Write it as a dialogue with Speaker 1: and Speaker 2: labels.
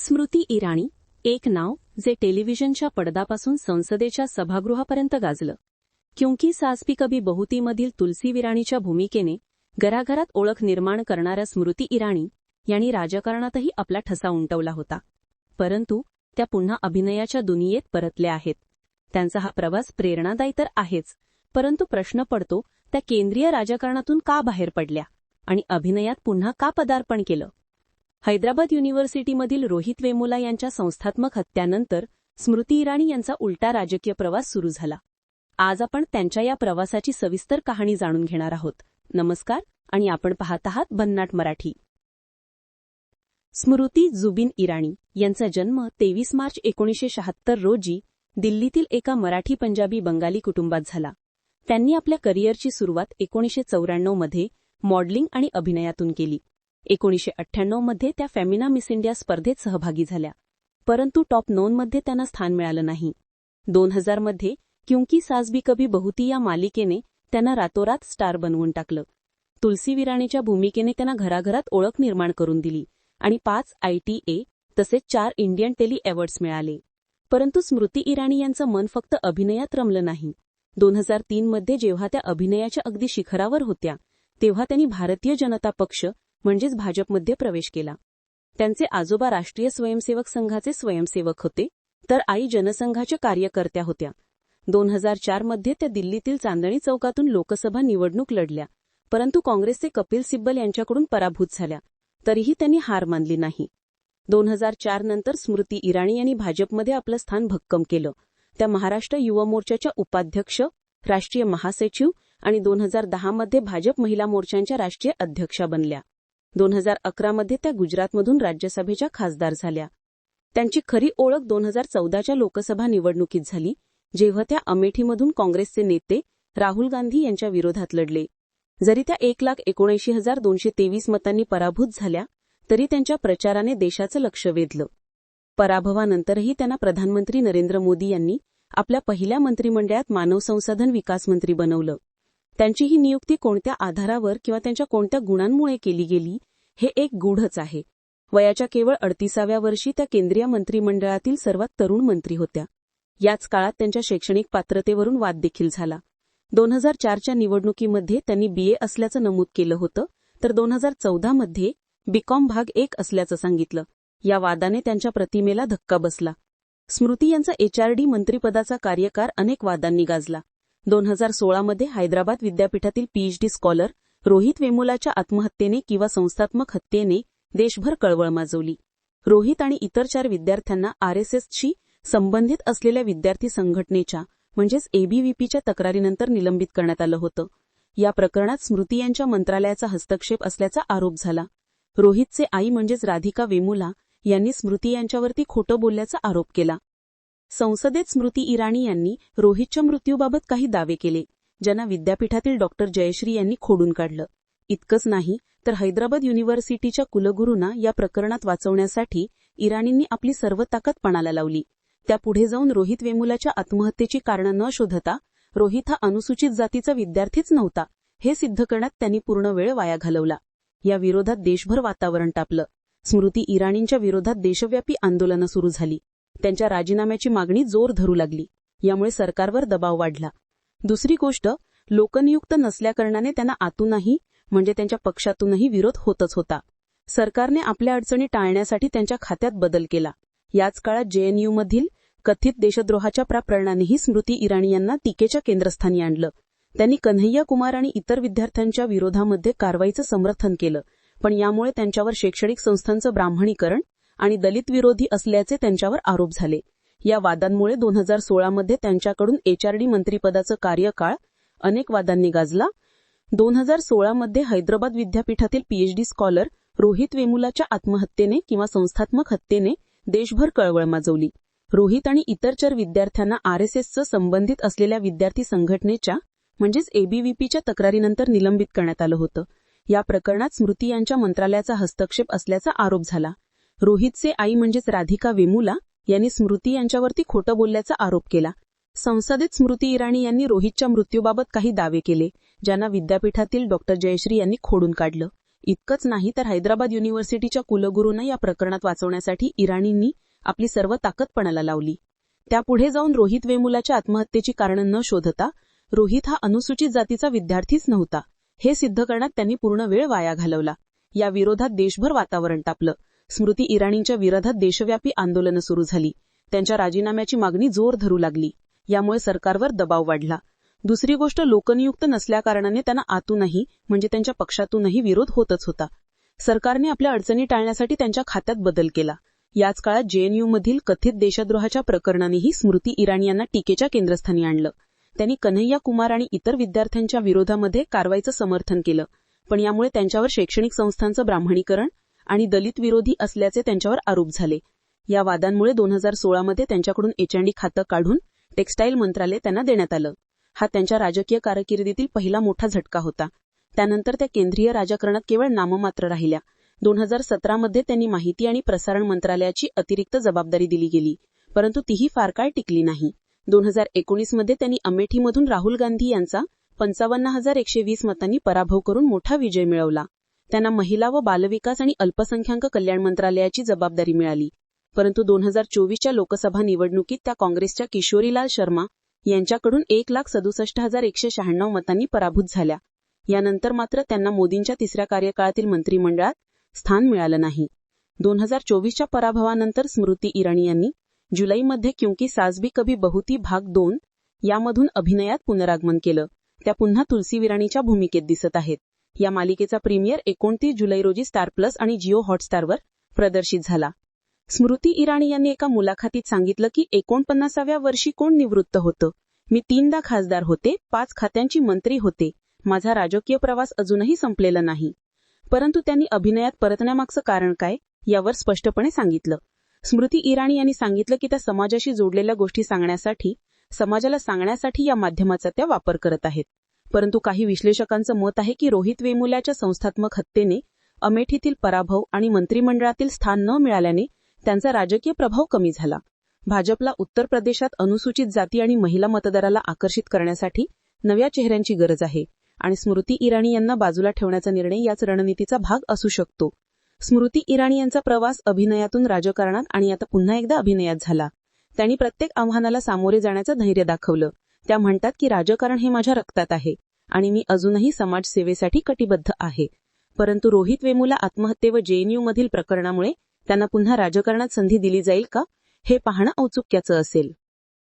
Speaker 1: स्मृती इराणी एक नाव जे टेलिव्हिजनच्या पडदापासून संसदेच्या सभागृहापर्यंत गाजलं. क्योंकि सासपी कभी बहुतीमधील तुलसी विराणीच्या भूमिकेने घराघरात ओळख निर्माण करणाऱ्या स्मृती इराणी यांनी राजकारणातही आपला ठसा उमटवला होता. परंतु त्या पुन्हा अभिनयाच्या दुनियेत परतल्या आहेत. त्यांचा हा प्रवास प्रेरणादायी तर आहेच परंतु प्रश्न पडतो त्या केंद्रीय राजकारणातून का बाहेर पडल्या? आणि अभिनयात पुन्हा का पदार्पण केलं? हैदराबाद युनिव्हर्सिटीमधील रोहित वेमुला यांच्या संस्थात्मक हत्यानंतर स्मृती इराणी यांचा उलटा राजकीय प्रवास सुरू झाला. आज आपण त्यांच्या या प्रवासाची सविस्तर कहाणी जाणून घेणार आहोत. नमस्कार आणि आपण पाहत आहात भन्नाट मराठी. स्मृती जुबिन इराणी यांचा जन्म तेवीस मार्च एकोणीसशे शहात्तर रोजी दिल्लीतील एका मराठी पंजाबी बंगाली कुटुंबात झाला. त्यांनी आपल्या करिअरची सुरुवात एकोणीसशे चौऱ्याण्णवमध्ये मॉडेलिंग आणि अभिनयातून केली. एकोणीसशे अठ्ठ्याण्णवमध्ये त्या फॅमिना मिस इंडिया स्पर्धेत सहभागी झाल्या. परंतु टॉप नोनमध्ये त्यांना स्थान मिळालं नाही. दोन हजारमध्ये क्युंकी सासबी कभी बहुती या मालिकेने त्यांना रातोरात स्टार बनवून टाकलं. तुलसी विराणीच्या भूमिकेने त्यांना घराघरात ओळख निर्माण करून दिली आणि पाच आयटीए तसेच चार इंडियन टेली अवॉर्ड्स मिळाले. परंतु स्मृती इराणी यांचं मन फक्त अभिनयात रमलं नाही. दोन हजार तीनमध्ये जेव्हा त्या अभिनयाच्या अगदी शिखरावर होत्या तेव्हा त्यांनी भारतीय जनता पक्ष म्हणजेच भाजपमध्ये प्रवेश केला. त्यांचे आजोबा राष्ट्रीय स्वयंसेवक संघाचे स्वयंसेवक होते तर आई जनसंघाच्या कार्यकर्त्या होत्या. दोन हजार चारमध्ये त्या दिल्लीतील चांदणी चौकातून लोकसभा निवडणूक लढल्या परंतु काँग्रेसचे कपिल सिब्बल यांच्याकडून पराभूत झाल्या तरीही त्यांनी हार मानली नाही. दोन हजार चार नंतर स्मृती इराणी यांनी भाजपमध्ये आपलं स्थान भक्कम केलं. त्या महाराष्ट्र युवा मोर्चाच्या उपाध्यक्ष राष्ट्रीय महासचिव आणि दोन हजार दहामध्ये भाजप महिला मोर्चांच्या राष्ट्रीय अध्यक्षा बनल्या. दोन हजार अकरामध्ये त्या गुजरातमधून राज्यसभेच्या खासदार झाल्या. त्यांची खरी ओळख दोन हजार चौदाच्या लोकसभा निवडणुकीत झाली जेव्हा त्या अमेठीमधून काँग्रेसचे नेते राहुल गांधी यांच्या विरोधात लढले. जरी त्या एक लाख एकोणऐंशी हजार दोनशे तेवीस मतांनी पराभूत झाल्या तरी त्यांच्या प्रचाराने देशाचं लक्ष वेधलं. पराभवानंतरही त्यांना प्रधानमंत्री नरेंद्र मोदी यांनी आपल्या पहिल्या मंत्रिमंडळात मानव संसाधन विकास मंत्री बनवलं. त्यांची ही नियुक्ती कोणत्या आधारावर किंवा त्यांच्या कोणत्या गुणांमुळे केली गेली हे एक गूढच आहे. वयाच्या केवळ अडतीसाव्या वर्षी त्या केंद्रीय मंत्रिमंडळातील सर्वात तरुण मंत्री होत्या. याच काळात त्यांच्या शैक्षणिक पात्रतेवरून वाद देखील झाला. दोन हजार चारच्या निवडणुकीमध्ये त्यांनी बीए असल्याचं नमूद केलं होतं तर दोन हजार चौदामध्ये बीकॉम भाग एक असल्याचं सांगितलं. या वादाने त्यांच्या प्रतिमेला धक्का बसला. स्मृती यांचा एचआरडी मंत्रिपदाचा कार्यकार अनेक वादांनी गाजला. दोन हजार सोळामध्ये हैदराबाद विद्यापीठातील पीएचडी स्कॉलर रोहित वेमुलाच्या आत्महत्येने किंवा संस्थात्मक हत्येने देशभर कळवळ माजवली. रोहित आणि इतर चार विद्यार्थ्यांना आरएसएसशी संबंधित असलेल्या विद्यार्थी संघटनेच्या म्हणजेच एबीव्हीपीच्या तक्रारीनंतर निलंबित करण्यात आलं होतं. या प्रकरणात स्मृती यांच्या मंत्रालयाचा हस्तक्षेप असल्याचा आरोप झाला. रोहितचे आई म्हणजेच राधिका वेमुला यांनी स्मृती यांच्यावरती खोटं बोलल्याचा आरोप केला. संसदेत स्मृती इराणी यांनी रोहितच्या मृत्यूबाबत काही दावे केले. ज्यांना विद्यापीठातील डॉक्टर जयश्री यांनी खोडून काढलं. इतकंच नाही तर हैदराबाद युनिव्हर्सिटीच्या कुलगुरूंना या प्रकरणात वाचवण्यासाठी इराणींनी आपली सर्व ताकद पणाला लावली. त्या पुढे जाऊन रोहित वेमुलाच्या आत्महत्येची कारणं न शोधता रोहित हा अनुसूचित जातीचा विद्यार्थीच नव्हता हे सिद्ध करण्यात त्यांनी पूर्ण वेळ वाया घालवला. या विरोधात देशभर वातावरण टापलं स्मृती इराणींच्या विरोधात देशव्यापी आंदोलनं सुरू झाली. त्यांच्या राजीनाम्याची मागणी जोर धरू लागली. यामुळे सरकारवर दबाव वाढला. दुसरी गोष्ट लोकनियुक्त नसल्याकारणाने त्यांना आतूनही म्हणजे त्यांच्या पक्षातूनही विरोध होतच होता. सरकारने आपल्या अडचणी टाळण्यासाठी त्यांच्या खात्यात बदल केला. याच काळात जेएनयू मधील कथित देशद्रोहाच्या प्रकरणानेही स्मृती इराणी यांना टीकेच्या केंद्रस्थानी आणलं. त्यांनी कन्हैया कुमार आणि इतर विद्यार्थ्यांच्या विरोधामध्ये कारवाईचं समर्थन केलं. पण यामुळे त्यांच्यावर शैक्षणिक संस्थांचं ब्राह्मणीकरण आणि दलित विरोधी असल्याचे त्यांच्यावर आरोप झाले. या वादांमुळे दोन हजार सोळामध्ये त्यांच्याकडून एचआरडी मंत्रीपदाचं कार्यकाळ अनेक वादांनी गाजला. दोन हजार सोळामध्ये हैदराबाद विद्यापीठातील पीएचडी स्कॉलर रोहित वेमुलाच्या आत्महत्येने किंवा संस्थात्मक हत्येने देशभर कळवळ माजवली. रोहित आणि इतर चार विद्यार्थ्यांना आरएसएसचं संबंधित असलेल्या विद्यार्थी संघटनेच्या म्हणजेच एबीव्हीपीच्या तक्रारीनंतर निलंबित करण्यात आलं होतं. या प्रकरणात स्मृती यांच्या मंत्रालयाचा हस्तक्षेप असल्याचा आरोप झाला. रोहितचे आई म्हणजेच राधिका वेमुला यांनी स्मृती यांच्यावरती खोटं बोलल्याचा आरोप केला. संसदेत स्मृती इराणी यांनी रोहितच्या मृत्यूबाबत काही दावे केले ज्यांना विद्यापीठातील डॉक्टर जयश्री यांनी खोडून काढलं. इतकंच नाही तर हैदराबाद युनिव्हर्सिटीच्या कुलगुरूंना या प्रकरणात वाचवण्यासाठी इराणींनी आपली सर्व ताकदपणाला लावली. त्यापुढे जाऊन रोहित वेमुलाच्या आत्महत्येची कारणं न शोधता रोहित हा अनुसूचित जातीचा विद्यार्थीच नव्हता. हे सिद्ध करण्यात त्यांनी पूर्ण वेळ वाया घालवला. या विरोधात देशभर वातावरण तापलं. स्मृती इराणींच्या विरोधात देशव्यापी आंदोलनं सुरू झाली. त्यांच्या राजीनाम्याची मागणी जोर धरू लागली. यामुळे सरकारवर दबाव वाढला. दुसरी गोष्ट लोकनियुक्त नसल्याकारणाने त्यांना आतूनही म्हणजे त्यांच्या पक्षातूनही विरोध होतच होता. सरकारने आपल्या अडचणी टाळण्यासाठी त्यांच्या खात्यात बदल केला. याच काळात जेएनयूमधील कथित देशद्रोहाच्या प्रकरणानेही स्मृती इराणी यांना टीकेच्या केंद्रस्थानी आणलं. त्यांनी कन्हैया कुमार आणि इतर विद्यार्थ्यांच्या विरोधामध्ये कारवाईचं समर्थन केलं. पण यामुळे त्यांच्यावर शैक्षणिक संस्थांचं ब्राह्मणीकरण आणि दलित विरोधी असल्याचे त्यांच्यावर आरोप झाले. या वादांमुळे दोन हजार सोळामध्ये त्यांच्याकडून एचएनडी खातं काढून टेक्स्टाईल मंत्रालय त्यांना देण्यात आलं. हा त्यांच्या राजकीय कारकिर्दीतील पहिला मोठा झटका होता. त्यानंतर त्या केंद्रीय राजकारणात केवळ नाममात्र राहिल्या. दोन हजार सतरामध्ये त्यांनी माहिती आणि प्रसारण मंत्रालयाची अतिरिक्त जबाबदारी दिली गेली परंतु तीही फार काळ टिकली नाही. दोन हजार एकोणीसमध्ये त्यांनी अमेठीमधून राहुल गांधी यांचा पंचावन्न हजार एकशे वीस मतांनी पराभव करून मोठा विजय मिळवला. त्यांना महिला व बालविकास आणि अल्पसंख्याक कल्याण मंत्रालयाची जबाबदारी मिळाली. परंतु दोन हजार चोवीसच्या लोकसभा निवडणुकीत त्या काँग्रेसच्या किशोरीलाल शर्मा यांच्याकडून एक लाख सदुसष्ट हजार एकशे शहाण्णव मतांनी पराभूत झाल्या. यानंतर मात्र त्यांना मोदींच्या तिसऱ्या कार्यकाळातील मंत्रिमंडळात स्थान मिळालं नाही. दोन हजार चोवीसच्या पराभवानंतर स्मृती इराणी यांनी जुलैमध्ये क्योंकि साजबी कभी बहुती भाग दोन यामधून अभिनयात पुनरागमन केलं. त्या पुन्हा तुलसी विराणीच्या भूमिकेत दिसत आहेत. या मालिकेचा प्रीमियर एकोणतीस जुलै रोजी स्टार प्लस आणि जिओ हॉटस्टारवर प्रदर्शित झाला. स्मृती इराणी यांनी एका मुलाखतीत सांगितलं की एकोणपन्नासाव्या वर्षी कोण निवृत्त होतं? मी तीनदा खासदार होते पाच खात्यांची मंत्री होते. माझा राजकीय प्रवास अजूनही संपलेला नाही. परंतु त्यांनी अभिनयात परतण्यामागचं कारण काय यावर स्पष्टपणे सांगितलं. स्मृती इराणी यांनी सांगितलं की त्या समाजाशी जोडलेल्या गोष्टी सांगण्यासाठी समाजाला सांगण्यासाठी या माध्यमाचा त्या वापर करत आहेत. परंतु काही विश्लेषकांचं मत आहे की रोहित वेमुल्याच्या संस्थात्मक हत्येने अमेठीतील पराभव आणि मंत्रिमंडळातील स्थान न मिळाल्याने त्यांचा राजकीय प्रभाव कमी झाला. भाजपला उत्तर प्रदेशात अनुसूचित जाती आणि महिला मतदाराला आकर्षित करण्यासाठी नव्या चेहऱ्यांची गरज आहे आणि स्मृती इराणी यांना बाजूला ठेवण्याचा निर्णय याच रणनीतीचा भाग असू शकतो. स्मृती इराणी यांचा प्रवास अभिनयातून राजकारणात आणि आता पुन्हा एकदा अभिनयात झाला. त्यांनी प्रत्येक आव्हानाला सामोरे जाण्याचं धैर्य दाखवलं. त्या म्हणतात की राजकारण हे माझ्या रक्तात आहे आणि मी अजूनही समाजसेवेसाठी कटिबद्ध आहे. परंतु रोहित वेमुला आत्महत्ये व जेएनयू मधील प्रकरणामुळे त्यांना पुन्हा राजकारणात संधी दिली जाईल का? हे पाहणं औत्सुक्याचं असेल.